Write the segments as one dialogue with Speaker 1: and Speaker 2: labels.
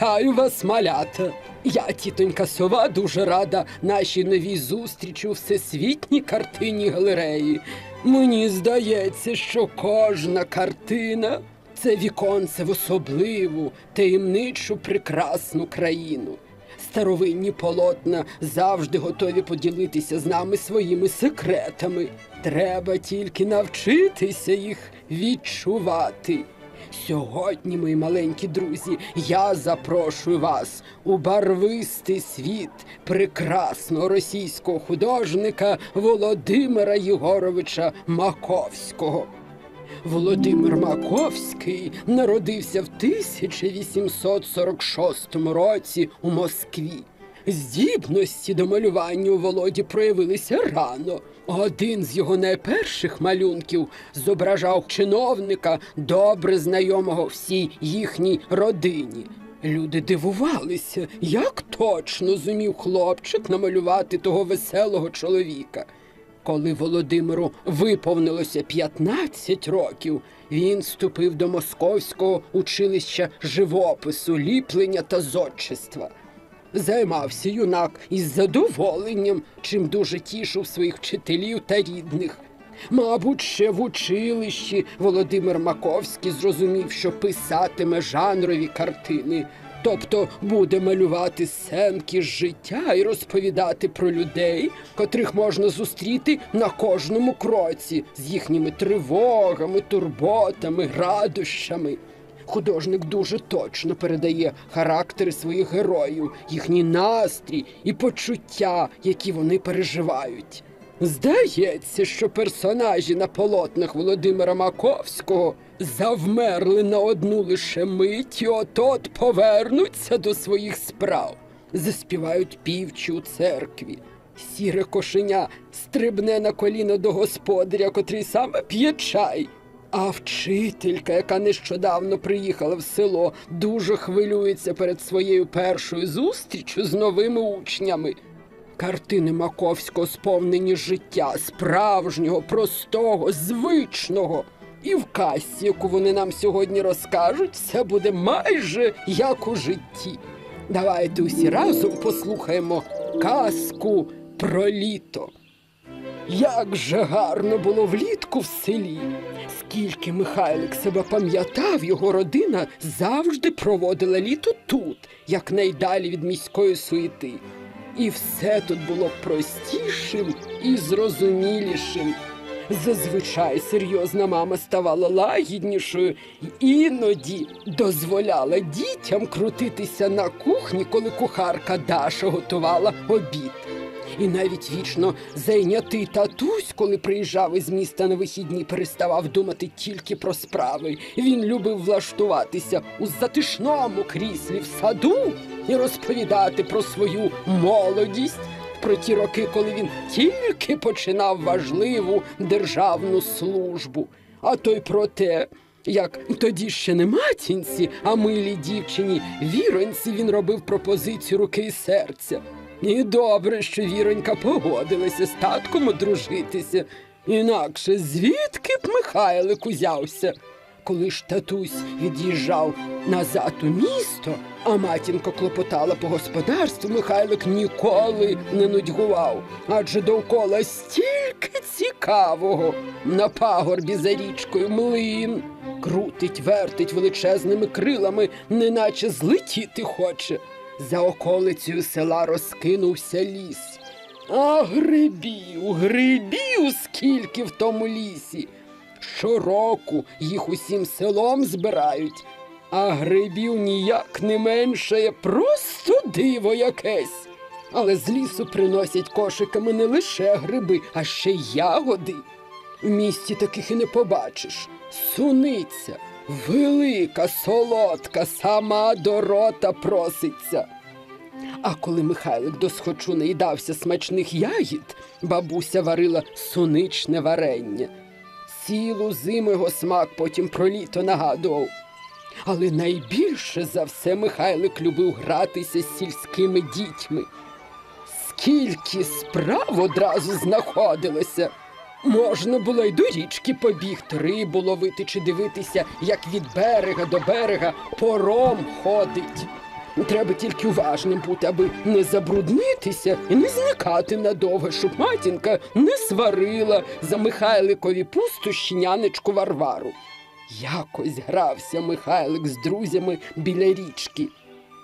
Speaker 1: Вітаю вас, малята! Я, тітонька сова, дуже рада нашій новій зустрічі у всесвітній картині галереї. Мені здається, що кожна картина це віконце в особливу, таємничу, прекрасну країну. Старовинні полотна завжди готові поділитися з нами своїми секретами. Треба тільки навчитися їх відчувати. Сьогодні, мої маленькі друзі, я запрошую вас у барвистий світ прекрасного російського художника Володимира Єгоровича Маковського. Володимир Маковський народився в 1846 році у Москві. Здібності до малювання у Володі проявилися рано. Один з його найперших малюнків зображав чиновника, добре знайомого всій їхній родині. Люди дивувалися, як точно зумів хлопчик намалювати того веселого чоловіка. Коли Володимиру виповнилося 15 років, він вступив до Московського училища живопису, ліплення та зодчества. Займався юнак із задоволенням, чим дуже тішив своїх вчителів та рідних. Мабуть, ще в училищі Володимир Маковський зрозумів, що писатиме жанрові картини, тобто буде малювати сценки з життя і розповідати про людей, котрих можна зустріти на кожному кроці з їхніми тривогами, турботами, радощами. Художник дуже точно передає характери своїх героїв, їхній настрій і почуття, які вони переживають. Здається, що персонажі на полотнах Володимира Маковського завмерли на одну лише мить і от-от повернуться до своїх справ, заспівають півчі у церкві. Сіре кошеня стрибне на коліно до господаря, котрий саме п'є чай. А вчителька, яка нещодавно приїхала в село, дуже хвилюється перед своєю першою зустрічю з новими учнями. Картини Маковського сповнені життя справжнього, простого, звичного. І в касі, яку вони нам сьогодні розкажуть, все буде майже як у житті. Давайте усі разом послухаємо казку про літо. Як же гарно було влітку в селі. Скільки Михайлик себе пам'ятав, його родина завжди проводила літо тут, якнайдалі від міської суєти. І все тут було простішим і зрозумілішим. Зазвичай серйозна мама ставала лагіднішою і іноді дозволяла дітям крутитися на кухні, коли кухарка Даша готувала обід. І навіть вічно зайнятий татусь, коли приїжджав із міста на вихідні, переставав думати тільки про справи. Він любив влаштуватися у затишному кріслі в саду і розповідати про свою молодість, про ті роки, коли він тільки починав важливу державну службу, а то й про те. Як тоді ще не матінці, а милій дівчині віроньці він робив пропозицію руки і серця. І добре, що віронька погодилася з татком одружитися. Інакше звідки б Михайлик узявся? Коли ж татусь від'їжджав назад у місто, а матінка клопотала по господарству, Михайлик ніколи не нудьгував, адже довкола стільки цікавого. На пагорбі за річкою млин крутить, вертить величезними крилами, неначе злетіти хоче. За околицею села розкинувся ліс. А грибів, грибів скільки в тому лісі. Щороку їх усім селом збирають, а грибів ніяк не меншає, просто диво якесь. Але з лісу приносять кошиками не лише гриби, а ще ягоди. В місті таких і не побачиш. Суниця, велика, солодка, сама до рота проситься. А коли Михайлик досхочу наїдався смачних ягід, бабуся варила суничне варення. Цілу зиму його смак потім про літо нагадував. Але найбільше за все Михайлик любив гратися з сільськими дітьми. Скільки справ одразу знаходилося. Можна було й до річки побігти, рибу ловити чи дивитися, як від берега до берега пором ходить. Треба тільки уважним бути, аби не забруднитися і не зникати надовго, щоб матінка не сварила за Михайликові пустощі нянечку Варвару. Якось грався Михайлик з друзями біля річки.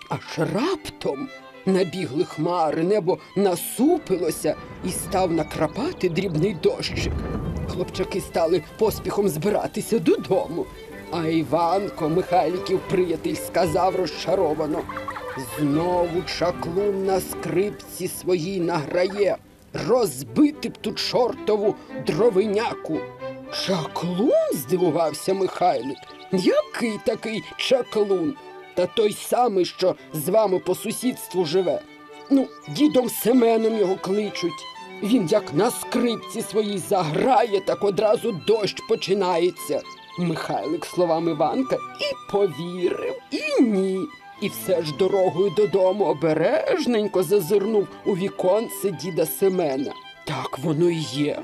Speaker 1: Аж раптом набігли хмари, небо насупилося і став накрапати дрібний дощик. Хлопчаки стали поспіхом збиратися додому. А Іванко, Михайликів приятель, сказав розчаровано. Знову чаклун на скрипці своїй награє. Розбити б ту чортову дровиняку. Чаклун? здивувався Михайлик. Який такий чаклун? Та той самий, що з вами по сусідству живе. Ну, дідом Семеном його кличуть. Він як на скрипці своїй заграє, так одразу дощ починається. Михайлик словам Іванка і повірив, і ні. І все ж дорогою додому обережненько зазирнув у віконце діда Семена. Так воно й є.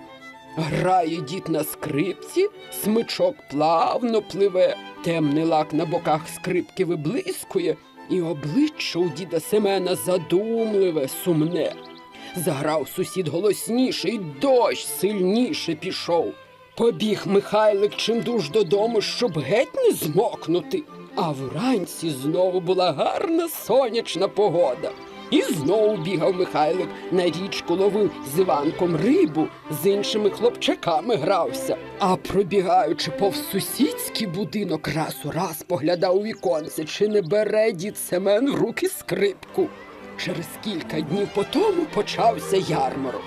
Speaker 1: Грає дід на скрипці, смичок плавно пливе, темний лак на боках скрипки виблискує, і обличчя у діда Семена задумливе, сумне. Заграв сусід голосніше, і дощ сильніше пішов. Побіг Михайлик чимдуж додому, щоб геть не змокнути. А вранці знову була гарна сонячна погода. І знову бігав Михайлик на річку ловив з Іванком рибу, з іншими хлопчаками грався. А пробігаючи повз сусідський будинок, раз у раз поглядав у віконце, чи не бере дід Семен в руки скрипку. Через кілька днів по тому почався ярмарок.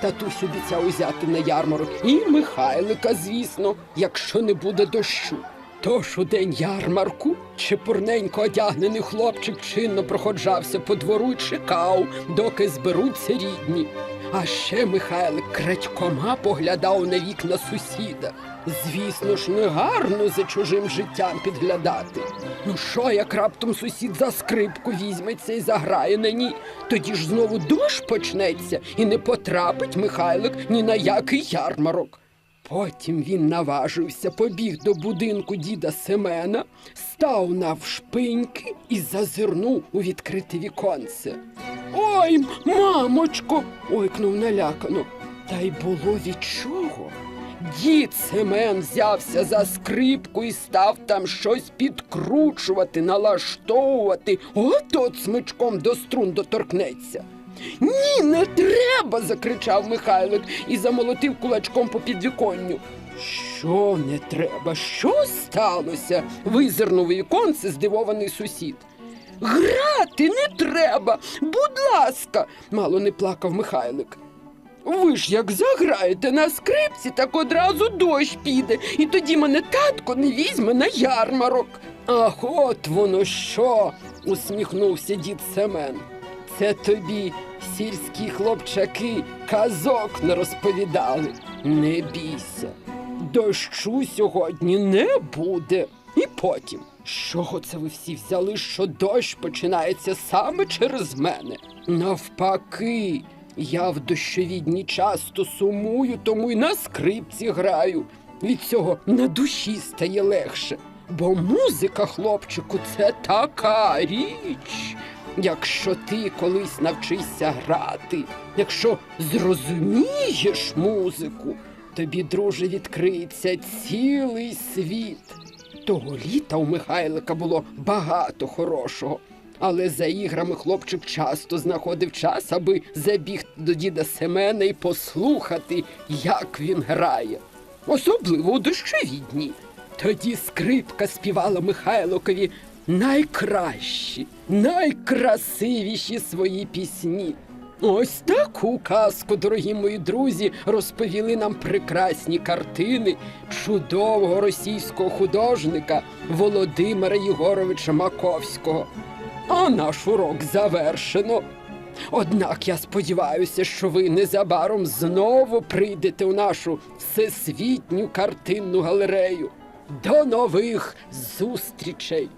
Speaker 1: Татусь обіцяв узяти на ярмарок і Михайлика, звісно, якщо не буде дощу. Тож у день ярмарку чепурненько одягнений хлопчик чинно проходжався по двору і чекав, доки зберуться рідні. А ще Михайлик крадькома поглядав на вікна сусіда. Звісно ж, не гарно за чужим життям підглядати. Ну що, як раптом сусід за скрипку візьметься і заграє на ній, тоді ж знову дощ почнеться і не потрапить Михайлик ні на який ярмарок. Потім він наважився, побіг до будинку діда Семена, став навшпиньки і зазирнув у відкрите віконце. Ой, мамочко. ойкнув налякано. Та й було від чого. Дід Семен взявся за скрипку і став там щось підкручувати, налаштовувати, от от смичком до струн доторкнеться. Ні, не треба. закричав Михайлик і замолотив кулачком по підвіконню. Що не треба? Що сталося? визирнув віконце здивований сусід. Грати не треба, будь ласка, мало не плакав Михайлик. Ви ж як заграєте на скрипці, так одразу дощ піде, і тоді мене татко не візьме на ярмарок. Ах, от воно що, усміхнувся дід Семен. Це тобі сільські хлопчаки казок не розповідали. Не бійся, дощу сьогодні не буде. І потім, чого це ви всі взяли, що дощ починається саме через мене? Навпаки, я в дощові дні часто сумую, тому й на скрипці граю. Від цього на душі стає легше. Бо музика, хлопчику, це така річ. Якщо ти колись навчишся грати, якщо зрозумієш музику, тобі, друже, відкриється цілий світ. Того літа у Михайлика було багато хорошого, але за іграми хлопчик часто знаходив час, аби забігти до діда Семена і послухати, як він грає. Особливо у дощові дні. Тоді скрипка співала Михайликові найкращі, найкрасивіші свої пісні. Ось таку казку, дорогі мої друзі, розповіли нам прекрасні картини чудового російського художника Володимира Єгоровича Маковського. А наш урок завершено. Однак я сподіваюся, що ви незабаром знову прийдете у нашу всесвітню картинну галерею. До нових зустрічей!